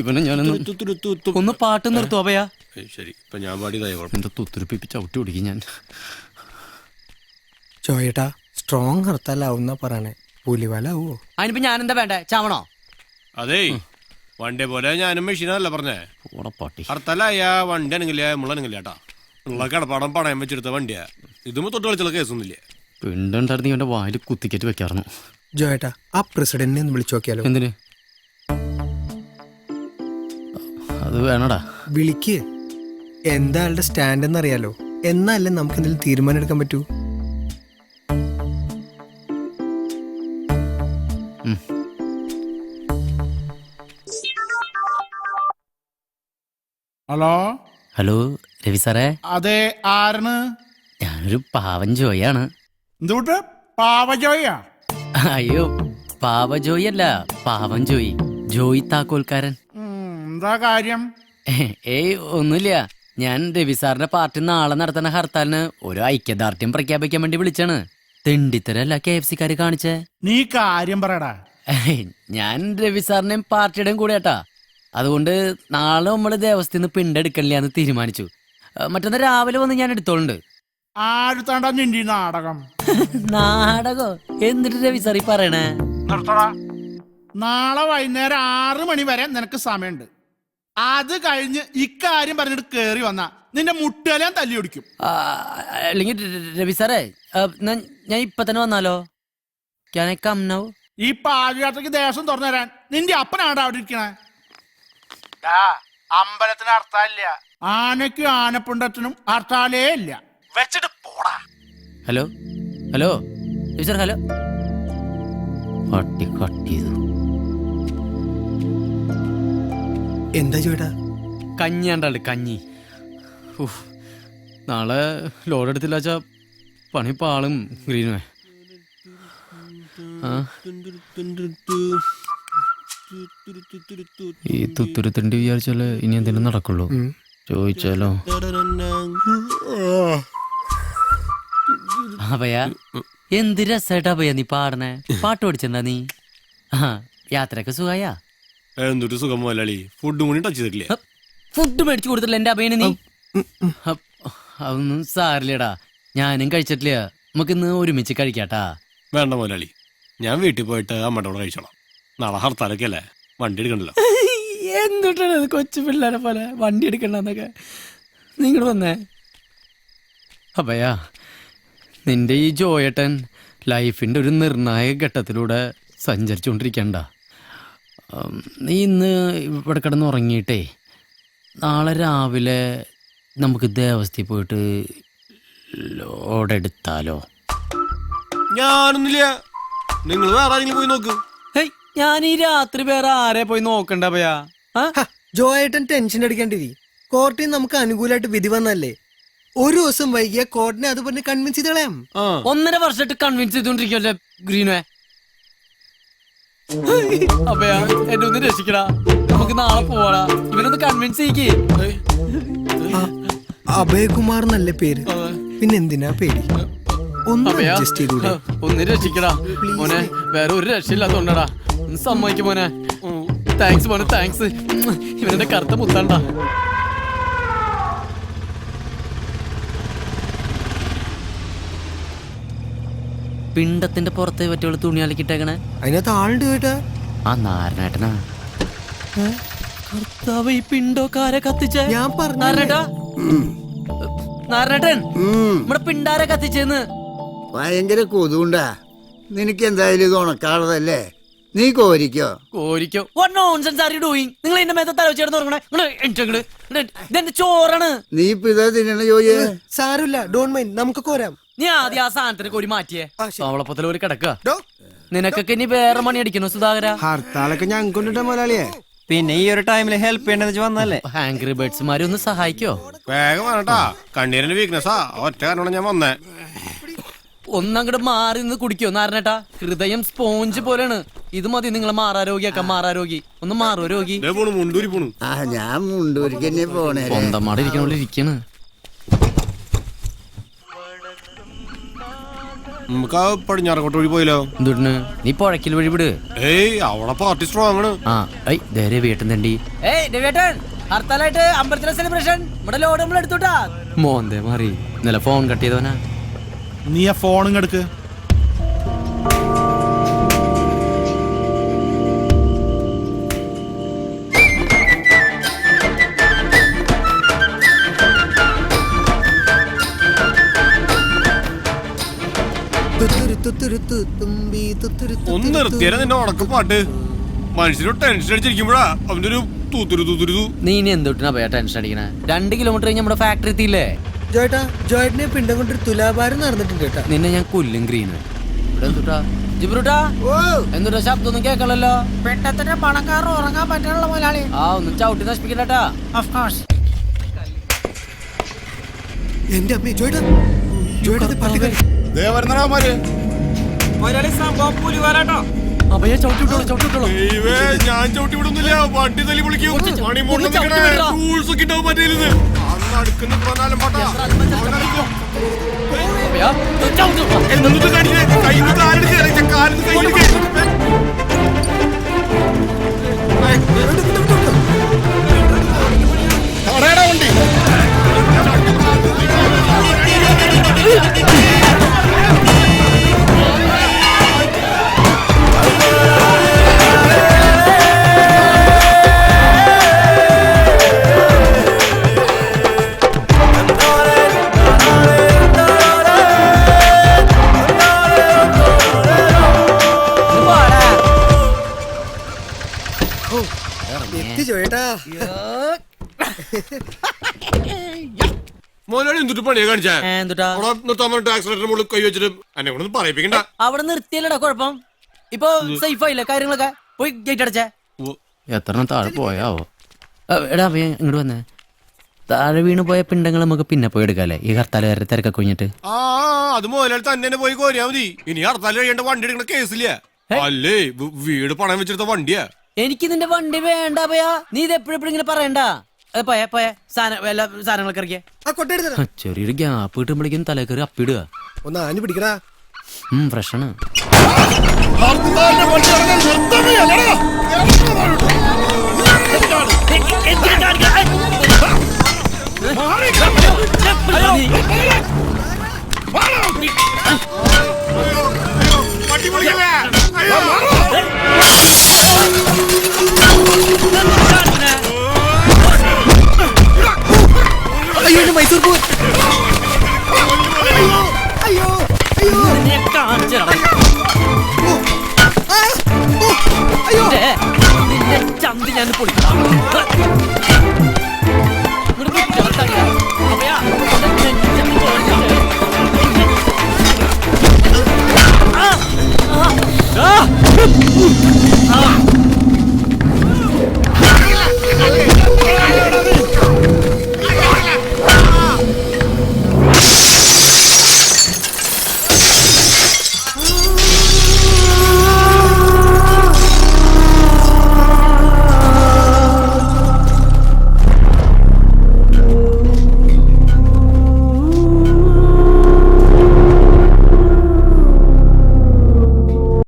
ഇവനെ ഞാനൊന്ന്. ഒന്ന് പാട്ട് നിർത്തും ഏയ് ശരി. ഇപ്പൊ ഞാൻ പാടിയതായ എന്റെ തുത്തുരുപ്പിച്ച് ചവിട്ടി പിടിക്കും ഞാൻ. ചോയേട്ടാ സ്ട്രോങ് ഹർത്താലാവുന്ന പറയണേ. പുലിവലാവോ? അതിനിപ്പോ ഞാൻ എന്താ വേണ്ടേ? ചാവണോ? അതേ വണ്ടി പോലെ ഞാനും മെഷീനല്ല പറഞ്ഞേ. പാട്ടി. ഹർത്താലായ വണ്ടി അനങ്ങില്ല മുള്ളനങ്ങില്ല കേട്ടാ ഉള്ള കടപ്പാടം പണയം വെച്ചെടുത്ത വണ്ടിയാ. ഇതുമ്പോ തൊട്ട് കളിച്ചുള്ള കേസൊന്നുമില്ല പിണ്ടുണ്ടായിരുന്നു ഇവന്റെ വായിൽ കുത്തിക്കറ്റ് വെക്കാറുന്നു ജോയേട്ടാ ആ പ്രസിഡന്റിനെ ഒന്ന് വിളിച്ചു നോക്കിയാലോ? എന്തിന്? അത് വേണടാ. വിളിക്ക്. എന്താ ആളുടെ സ്റ്റാൻഡ് എന്നറിയാലോ എന്നല്ലേ നമുക്ക് എന്തെങ്കിലും തീരുമാനം എടുക്കാൻ പറ്റൂ? ഹലോ? ഹലോ രവി സാറേ. അതെ ആരാണ്? ഞാനൊരു പാവൻ ജോയാണ്. എന്തുകൊണ്ട്? പാവജോയ അയ്യോ പാവ ജോയി അല്ല പാവൻ ജോയി. ജോയി താക്കോൽക്കാരൻ. എന്താ കാര്യം? ഏയ് ഒന്നുമില്ല. ഞാൻ രവി സാറിന്റെ പാർട്ടി നാളെ നടത്തുന്ന ഹർത്താലിന് ഒരു ഐക്യദാർഢ്യം പ്രഖ്യാപിക്കാൻ വേണ്ടി വിളിച്ചാണ്. തെണ്ടിത്തരല്ല കെ എഫ് സിക്കാര് കാണിച്ചേ? നീ കാര്യം പറയടാ. ഞാൻ രവി സാറിന്റെയും പാർട്ടിയുടെയും കൂടെ ഏട്ടാ അതുകൊണ്ട് നാളെ നമ്മൾ ദേവസ്ഥയിൽ പിണ്ടെടുക്കണില്ല എന്ന് തീരുമാനിച്ചു മറ്റന്നാ രാവിലെ വന്ന് ഞാൻ എടുത്തോളുണ്ട്. ആരുത്താണ്ടാ നിന്റെ ഈ നാടകം? നാടകോ? എന്നിട്ട് രവി ഈ പറയണേ? നിർത്തടാ. നാളെ വൈകുന്നേരം ആറ് മണി വരെ നിനക്ക് സമയമുണ്ട്. അത് കഴിഞ്ഞ് ഇക്കാര്യം പറഞ്ഞിട്ട് കേറി വന്ന നിന്റെ മുട്ടുകലാൻ തല്ലി ഒടിക്കും ആ, അല്ലെങ്കിൽ ര- രവി സാറേ ആ, ഞാൻ ഞാൻ ഇപ്പൊ തന്നെ വന്നാലോ? ക്യാൻ ഐ കം നൗ ഈ പാചകത്തേക്ക് ദേശം തുറന്നു തരാൻ നിന്റെ അപ്പനാണ് അവിടെ ഇരിക്കണേ? അമ്പലത്തിന് അർത്ഥമില്ല ആനയ്ക്കും ആനപ്പുണ്ടത്തിനും അർത്ഥാലേ ഇല്ല. വെച്ചിട്ട് പോടാ. ഹലോ? ഹലോ? Teacher hello? പട്ടി കട്ട് എന്താ ചോയേട്ടാ കഞ്ഞി കണ്ടാണ്ട് കഞ്ഞി. ഉഫ്. നാളെ ലോഡ് എടുത്തില്ല വെച്ചാ പണി പാളും ഗ്രീനുമേ. ഈ തുത്തുരുത്തിണ്ട് വിചാരിച്ചാൽ ഇനി എന്തെങ്കിലും നടക്കുള്ളൂ ചോദിച്ചാലോ അഭയ എന്ത് രസായിട്ട് അഭയ നീ പാടണേ പാട്ട് പഠിച്ചെന്താ നീ? ആ യാത്രയൊക്കെ സുഖായാ? എന്തൊരു സുഖം മുതലാളി ഫുഡും കൂടി ടച്ച് ചെയ്തിട്ടില്ലേ? ഫുഡ് മേടിച്ചു കൊടുത്തില്ല എന്റെ അഭയന് നീ? അതൊന്നും സാറില്ലടാ ഞാനും കഴിച്ചിട്ടില്ല. നമുക്ക് ഇന്ന് ഒരുമിച്ച് കഴിക്കാട്ടാ. വേണ്ട മുതലാളി ഞാൻ വീട്ടിൽ പോയിട്ട് അമ്മയുടെ കൂടെ കഴിച്ചോളാം. നാളെ ഹർത്താലൊക്കെ അല്ലേ? വണ്ടി എടുക്കണ്ടല്ലോ. എന്തുട്ടാണ് കൊച്ചു പിള്ളേരെ പോലെ? വണ്ടി എടുക്കണ്ടെന്നൊക്കെ. നിങ്ങൾ വന്നേ. അപ്പയാ നിന്റെ ഈ ജോയേട്ടൻ ലൈഫിന്റെ ഒരു നിർണായക ഘട്ടത്തിലൂടെ സഞ്ചരിച്ചുകൊണ്ടിരിക്കണ്ട. നീ ഇന്ന് ഇവിടെ കിടന്ന് ഉറങ്ങിയിട്ടേ. നാളെ രാവിലെ നമുക്ക് ദേവസ്ഥയിൽ പോയിട്ട് ലോഡെടുത്താലോ ഞാനൊന്നുമില്ല. നിങ്ങൾ വേറെ ആരെങ്കിലും പോയി നോക്ക്. ഹേയ് ഞാൻ ഈ രാത്രി വേറെ ആരെ പോയി നോക്കണ്ട പയ്യാ ജോയേട്ടൻ ടെൻഷൻ അടിക്കേണ്ടിരി കോർട്ടിൽ നമുക്ക് അനുകൂലമായിട്ട് വിധി വന്നല്ലേ ഒരു ദിവസം വൈകിയ കോർട്ടിനെ അത് പറഞ്ഞ് കൺവിൻസ് ചെയ്ത് കളയാം ഒന്നര വർഷമായിട്ട് കൺവിൻസ് ചെയ്തോണ്ടിരിക്കല്ലേ ഗ്രീനെ? അപ്പയാ എന്നെ ഒന്ന് രക്ഷിക്കടാ. നമുക്ക് നാളെ പോവാടാ. ഇവനൊന്ന് കൺവിൻസ് ചെയ്യിക്ക്. അഭയകുമാർ നല്ല പേര് പിന്നെ എന്തിനാ പേര് ഒന്ന് രക്ഷിക്കടാ. മോനെ വേറെ ഒരു രക്ഷയില്ലാത്തോണ്ടടാ. ഒന്ന് സമ്മതിക്കും മോനെ. താങ്ക്സ് മോനെ താങ്ക്സ് ഇവനെന്റെ കറുത്ത മുത്താണ്ടാ. പിണ്ടത്തിന്റെ പുറത്തെ പറ്റിയുള്ള തുണി അലക്കിട്ടേക്കണേ അതിനകത്ത് ആളുണ്ട് കേട്ടാ. ആ നാരനേട്ടനാ കർത്താവ് ഈ പിണ്ടോക്കാരെ കത്തിച്ച. ഞാൻ പറഞ്ഞു നാരനേട്ടൻ നമ്മുടെ പിണ്ടാരെ കത്തിച്ചെന്ന്. ഭയങ്കര കൊതുണ്ടാ നിനക്ക് എന്തായാലും ഇത് ഉണക്കാളതല്ലേ നീ കോരിക്കോ? കോരിക്കോ. What nonsense are you doing നിങ്ങൾ എന്റെ മേത്തെ തല വെച്ചിട്ട് തുടങ്ങണേ ഇതെന്റെ ചോറാണ്? നീ ഇപ്പൊ ഇതാ തിന്നണ ജോലിയെ? സാരമില്ല ഡോൺ മൈൻഡ് നമുക്ക് കോരാം. നീ ആദ്യം ആ സാധനത്തിനൊക്കെ ഒരു മാറ്റിയേ. അവളപ്പത്തിൽ ഒരു കിടക്കുക. നിനക്കൊക്കെ ഇനി വേറെ മണി അടിക്കണോ സുധാകര. ഹർത്താലൊക്കെ ഞാൻ കൊണ്ടിട്ട മുതലാളിയെ പിന്നെ ഈ ഒരു ടൈമിൽ ഹെൽപ്പ് ചെയ്യണമെന്ന് വെച്ച് വന്നല്ലേ ആംഗ്രി ബേർഡ്സ്മാരെ ഒന്ന് സഹായിക്കോ? വേഗം വേണട്ടാ കണ്ണീരിന്റെ വീക്ക്നെസ്സാ ഒറ്റ കാരണമാണ് ഞാൻ വന്നേ. ഒന്നങ്ങോട്ട് മാറി നിന്ന് കുടിക്കോ നാരണേട്ടാ. ഹൃദയം സ്പോഞ്ച് പോലെയാണ്. ഇത് മതി നിങ്ങൾ മാറാരോഗിയാക്ക മാറാരോഗി. ഒന്ന് മാറോ രോഗി. ദേ പോണു മുണ്ടൂരി പോണു. ആ ഞാൻ മുണ്ടൂരിക്ക് തന്നെ പോണേ. സ്വന്തം മാടെ ഇരിക്കണോണ്ട് ഇരിക്കാണ്. നമുക്ക് ആ പടിഞ്ഞാറക്കോട്ട് വഴി പോയില്ലോ. എന്തുട്ടിന് നീ പുഴക്കിൽ വഴി വിട്. ഏയ് അവിടെ പാർട്ടി സ്ട്രോങ് ആണ് ആ ഐ ധൈര്യ രവിയേട്ടൻ തണ്ടി ഏയ് രവിയേട്ടൻ ഹർത്താലായിട്ട് അമ്പലത്തിലെ സെലിബ്രേഷൻ ഇവിടെ ലോഡ് നമ്മൾ എടുത്തുട്ടാ മോന്തേ മാറി. ഇന്നലെ ഫോൺ കട്ട് ചെയ്തവനാ. നീ ആ ഫോണും എടുക്ക്. ഒന്ന് നിർത്തിയാലും നിന്നെ നിന്റെ ഉണക്ക പാട്ട്. മനുഷ്യന് ടെൻഷൻ അടിച്ചിരിക്കുമ്പോഴാ അവന്റെ ഒരു തൂത്തുരു തൂത്തുരു നീ ഇനി എന്തൊട്ടിനാ പോയാ ടെൻഷൻ അടിക്കണേ? രണ്ട് കിലോമീറ്റർ കഴിഞ്ഞ് നമ്മുടെ ഫാക്ടറി എത്തിയില്ലേ? ജോയിട്ടാ ജോയിട്ടിനെ പിണ്ടം കൊണ്ടൊരു തുലാഭാരം നടന്നിട്ടുണ്ട് കേട്ടാ. നിന്നെ ഞാൻ കൊല്ലും ഗ്രീന് ഇവിടെ എന്തുട്ടാ? ജിബ്രൂട്ടാ? എന്തുട്ടാ ശബ്ദമൊന്നും കേക്കണല്ലോ പെട്ടത്തിന്റെ പണക്കാരൻ ഉറങ്ങാൻ പറ്റാനുള്ള മുതലാളി. ആ ഒന്ന് ചവിട്ടി നശിപ്പിക്കണ്ടാ എന്റെ അമ്മേ ജോയേട്ടാ. ജോയേട്ടാ ഇത് പട്ടിക്കാരി അപ്പൊ ഞാൻ ചവിട്ടി വിട്ടോളൂ ചവിട്ടി വിട്ടോളൂ ദൈവേ, ഞാൻ ചവിട്ടി വിടുന്നില്ല വണ്ടി തല്ലി വിളിക്കും പണി മുകളിൽ ചവിട്ടി. വിടടാ. Tools ഒക്കെ ഉണ്ടാവും മറ്റേ ഇതിൽ. അന്ന് അടുക്കുന്ന പ്രധാനം പാട്ടാ. അപ്പയാ, ചവിട്ടി വിട്ടോ. എന്നിട്ട് കാലിന്ന് എന്തിട്ട് പണിയാ കാണിച്ചാ? ഏ, എന്തുട്ടാ? അവിടെ നിർത്താൻ പറഞ്ഞിട്ട് ആക്സിലേറ്റർ മുകളിൽ കൈ വെച്ചിട്ട് എന്നെ കൊണ്ടൊന്നും പറയിപ്പിക്കണ്ട. അവിടെ നിർത്തിയല്ലടാ കുഴപ്പം? ഇപ്പൊ സേഫ് ആയില്ല കാര്യങ്ങളൊക്കെ? പോയി ഗേറ്റ് അടച്ചേ. എത്ര താഴെ പോയാവോ? എടാ ഇങ്ങോട്ട് വന്നേ. താഴെ വീണ് പോയ പിണ്ടങ്ങൾ നമുക്ക് പിന്നെ പോയി എടുക്കാല്ലേ? ഈ ഹർത്താലുകാരുടെ തിരക്കൊക്കെ കുഞ്ഞിട്ട് ആ അത് മുതലാളി തന്നെ തന്നെ പോയി കോരിയാ മതി. ഇനി ഹർത്താൽ കഴിയേണ്ട വണ്ടി എടുക്കണ കേസില്ല അല്ലേ വീട് പണയം വെച്ചെടുത്ത വണ്ടിയാ. എനിക്ക് നിന്റെ വണ്ടി വേണ്ട പോയാ നീ ഇത് എപ്പോഴും ഇങ്ങനെ പറയണ്ട അത് പോയ പോയ സാധനം എല്ലാ സാധനങ്ങളൊക്കെ ഇറക്കിയ ആ ചെറിയൊരു ഗ്യാപ്പ് കിട്ടുമ്പോഴേക്കും തലേ കയറി അപ്പിടുക ഒന്ന് ആഞ്ഞു പിടിക്കടാ ഉം ഫ്രഷാണ് വണ്ടി 不理他。